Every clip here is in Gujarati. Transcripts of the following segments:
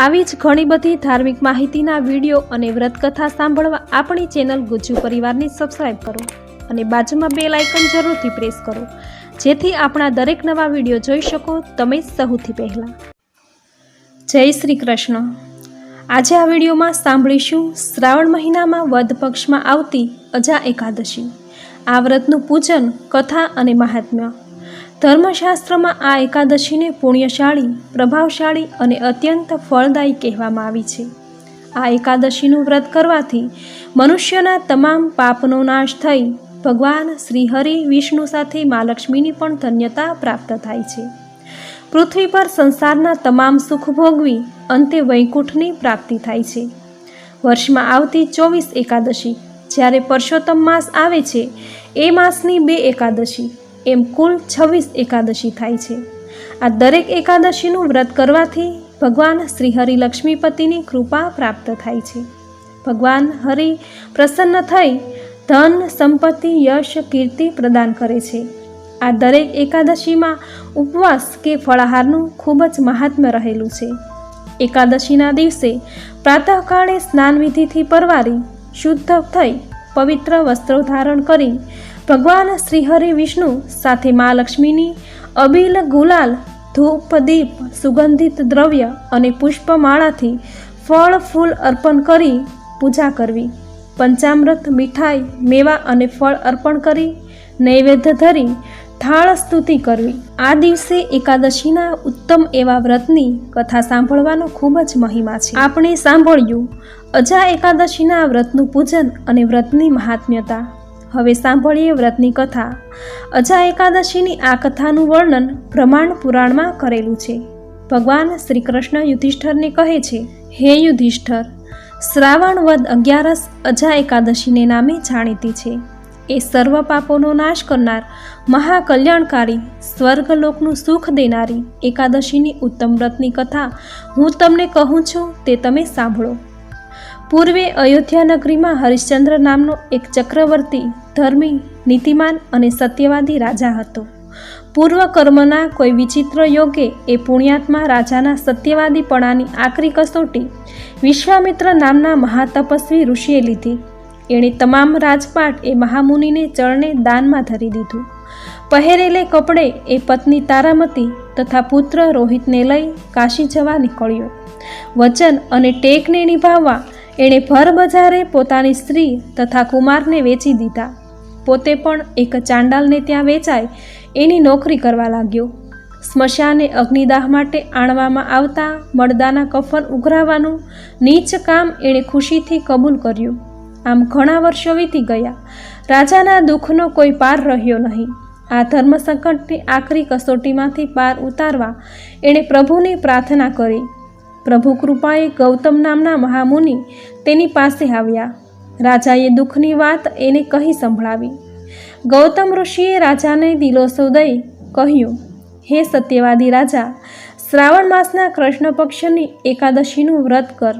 આવી જ ઘણી બધી ધાર્મિક માહિતીના વીડિયો અને વ્રતકથા સાંભળવા આપણી ચેનલ ગુજ્જુ પરિવારને સબસ્ક્રાઈબ કરો અને બાજુમાં બે લાઇકન જરૂરથી પ્રેસ કરો. જેથી આપણા દરેક નવા વીડિયો જોઈ શકો તમે સૌથી પહેલાં. જય શ્રી કૃષ્ણ. આજે આ વિડીયોમાં સાંભળીશું શ્રાવણ મહિનામાં વધ પક્ષમાં આવતી અજા એકાદશી. આ વ્રતનું પૂજન, કથા અને મહાત્મ્ય ધર્મશાસ્ત્રમાં આ એકાદશીને પુણ્યશાળી, પ્રભાવશાળી અને અત્યંત ફળદાયી કહેવામાં આવી છે. આ એકાદશીનું વ્રત કરવાથી મનુષ્યના તમામ પાપનો નાશ થઈ ભગવાન શ્રીહરિ વિષ્ણુ સાથે મા લક્ષ્મીની પણ ધન્યતા પ્રાપ્ત થાય છે. પૃથ્વી પર સંસારના તમામ સુખ ભોગવી અંતે વૈકુંઠની પ્રાપ્તિ થાય છે. વર્ષમાં આવતી ચોવીસ એકાદશી જ્યારે પરસોત્તમ માસ આવે છે, એ માસની બે એકાદશી એમ કુલ છવ્વીસ એકાદશી થાય છે. આ દરેક એકાદશીનું વ્રત કરવાથી ભગવાન શ્રી લક્ષ્મીપતિની કૃપા પ્રાપ્ત થાય છે. ભગવાન હરિ પ્રસન્ન થઈ ધન, સંપત્તિ, યશ, કીર્તિ પ્રદાન કરે છે. આ દરેક એકાદશીમાં ઉપવાસ કે ફળાહારનું ખૂબ જ મહાત્મ્ય રહેલું છે. એકાદશીના દિવસે પ્રાતઃકાળે સ્નાન વિધિથી પરવારી શુદ્ધ થઈ પવિત્ર વસ્ત્રો ધારણ કરી ભગવાન શ્રીહરિ વિષ્ણુ સાથે મા લક્ષ્મીની અબીલ ગુલાલ, ધૂપ, દીપ, સુગંધિત દ્રવ્ય અને પુષ્પમાળાથી ફળ, ફૂલ અર્પણ કરી પૂજા કરવી. પંચામૃત, મીઠાઈ, મેવા અને ફળ અર્પણ કરી નૈવેદ્ય ધરી થાળ સ્તુતિ કરવી. આ દિવસે એકાદશીના ઉત્તમ એવા વ્રતની કથા સાંભળવાનો ખૂબ જ મહિમા છે. આપણે સાંભળ્યું, અજા એકાદશીના વ્રતનું પૂજન અને વ્રતની મહાત્મ્યતા. હવે સાંભળીએ વ્રતની કથા. અજા એકાદશીની આ કથાનું વર્ણન બ્રહ્માંડ પુરાણમાં કરેલું છે. ભગવાન શ્રી કૃષ્ણ યુધિષ્ઠરને કહે છે, હે યુધિષ્ઠર શ્રાવણ વદ અગિયારસ અજા એકાદશીને નામે જાણીતી છે. એ સર્વ પાપોનો નાશ કરનાર મહાકલ્યાણકારી, સ્વર્ગલોકનું સુખ દેનારી એકાદશીની ઉત્તમ વ્રતની કથા હું તમને કહું છું, તે તમે સાંભળો. પૂર્વે અયોધ્યા નગરીમાં હરિશ્ચંદ્ર નામનો એક ચક્રવર્તી ધર્મી, નીતિમાન અને સત્યવાદી રાજા હતો. પૂર્વ કર્મના કોઈ વિચિત્ર યોગે એ પુણ્યાત્મા રાજાના સત્યવાદીપણાની આકરી કસોટી વિશ્વામિત્ર નામના મહાતપસ્વી ઋષિએ લીધી. એણે તમામ રાજપાટ એ મહામુનિને ચરણે દાનમાં ધરી દીધું. પહેરેલે કપડે એ પત્ની તારામતી તથા પુત્ર રોહિતને લઈ કાશી જવા નીકળ્યો. વચન અને ટેકને નિભાવવા એણે ભર બજારે પોતાની સ્ત્રી તથા કુમારને વેચી દીધા. પોતે પણ એક ચાંડાલને ત્યાં વેચાય એની નોકરી કરવા લાગ્યો. સ્મશાને અગ્નિદાહ માટે આણવામાં આવતા મળદાના કફન ઉઘરાવાનું નીચ કામ એણે ખુશીથી કબૂલ કર્યું. આમ ઘણા વર્ષો વીતી ગયા. રાજાના દુઃખનો કોઈ પાર રહ્યો નહીં. આ ધર્મ સંકટની આખરી કસોટીમાંથી પાર ઉતારવા એણે પ્રભુની પ્રાર્થના કરી. પ્રભુ કૃપાએ ગૌતમ નામના મહામુનિ તેની પાસે આવ્યા. રાજાએ દુઃખની વાત એને કહી સંભળાવી. ગૌતમ ઋષિએ રાજાને દિલોસો દઈ કહ્યું, હે સત્યવાદી રાજા, શ્રાવણ માસના કૃષ્ણ પક્ષની એકાદશીનું વ્રત કર.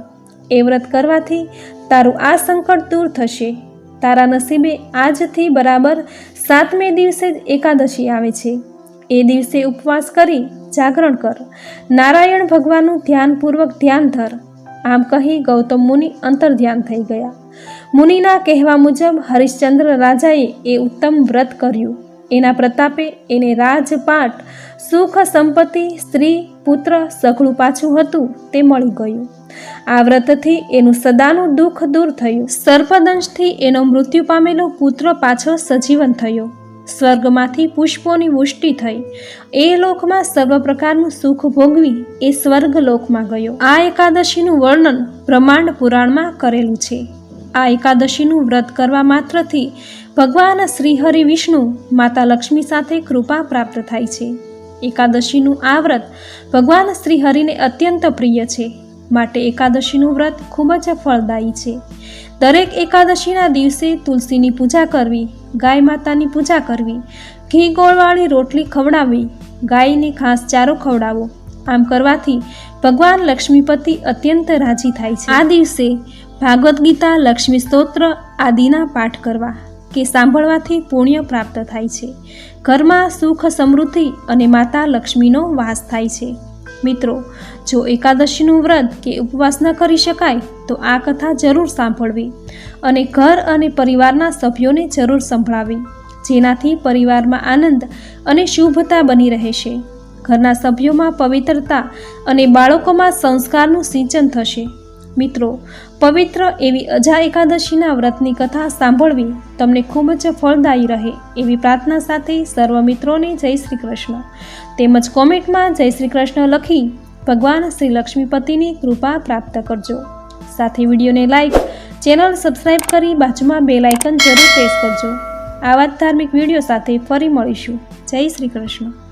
એ વ્રત કરવાથી તારું આ સંકટ દૂર થશે. તારા નસીબે આજથી બરાબર સાતમે દિવસે જ એકાદશી આવે છે. એ દિવસે ઉપવાસ કરી જાગરણ કર. નારાયણ ભગવાનનું ધ્યાનપૂર્વક ધ્યાન ધર. આમ કહી ગૌતમ મુનિ અંતર ધ્યાન થઈ ગયા. મુનિના કહેવા મુજબ હરિશ્ચંદ્ર રાજાએ એ ઉત્તમ વ્રત કર્યું. એના પ્રતાપે એને રાજપાટ, સુખ સંપત્તિ, સ્ત્રી, પુત્ર સઘળું પાછું હતું તે મળી ગયું. આ વ્રતથી એનું સદાનું દુઃખ દૂર થયું. સર્પદંશથી એનો મૃત્યુ પામેલો પુત્ર પાછો સજીવન થયો. સ્વર્ગમાંથી પુષ્પોની વૃષ્ટિ થઈ. એ લોકમાં સર્વ પ્રકારનું સુખ ભોગવી એ સ્વર્ગ લોકમાં ગયો. આ એકાદશીનું વર્ણન બ્રહ્માંડ પુરાણમાં કરેલું છે. આ એકાદશીનું વ્રત કરવા માત્રથી ભગવાન શ્રીહરિ વિષ્ણુ માતા લક્ષ્મી સાથે કૃપા પ્રાપ્ત થાય છે. એકાદશીનું આ વ્રત ભગવાન શ્રીહરિને અત્યંત પ્રિય છે. માટે એકાદશીનું વ્રત ખૂબ જ ફળદાયી છે. દરેક એકાદશીના દિવસે તુલસીની પૂજા કરવી, ગાય માતાની પૂજા કરવી, ઘી ગોળવાળી રોટલી ખવડાવવી, ગાયને ખાસ ચારો ખવડાવો આમ કરવાથી ભગવાન લક્ષ્મીપતિ અત્યંત રાજી થાય છે. આ દિવસે ભાગવદ્ ગીતા, લક્ષ્મી સ્તોત્ર આદિના પાઠ કરવા કે સાંભળવાથી પુણ્ય પ્રાપ્ત થાય છે. ઘરમાં સુખ સમૃદ્ધિ અને માતા લક્ષ્મીનો વાસ થાય છે. મિત્રો, જો એકાદશીનું વ્રત કે ઉપવાસ ન કરી શકાય, તો આ કથા જરૂર સાંભળવી અને ઘર અને પરિવારના સભ્યોને જરૂર સંભળાવી, જેનાથી પરિવારમાં આનંદ અને શુભતા બની રહેશે. ઘરના સભ્યોમાં પવિત્રતા અને બાળકોમાં સંસ્કારનું સિંચન થશે. મિત્રો, પવિત્ર એવી અજા એકાદશીના વ્રતની કથા સાંભળવી તમને ખૂબ જ ફળદાયી રહે એવી પ્રાર્થના સાથે સર્વ મિત્રોને જય શ્રી કૃષ્ણ. તેમજ કોમેન્ટમાં જય શ્રી કૃષ્ણ લખી ભગવાન શ્રી લક્ષ્મીપતિની કૃપા પ્રાપ્ત કરજો. સાથે વિડીયોને લાઈક, ચેનલ સબસ્ક્રાઈબ કરી બાજુમાં બે લાઇકન જરૂર પ્રેસ કરજો. આવા જ ધાર્મિક વીડિયો સાથે ફરી મળીશું. જય શ્રી કૃષ્ણ.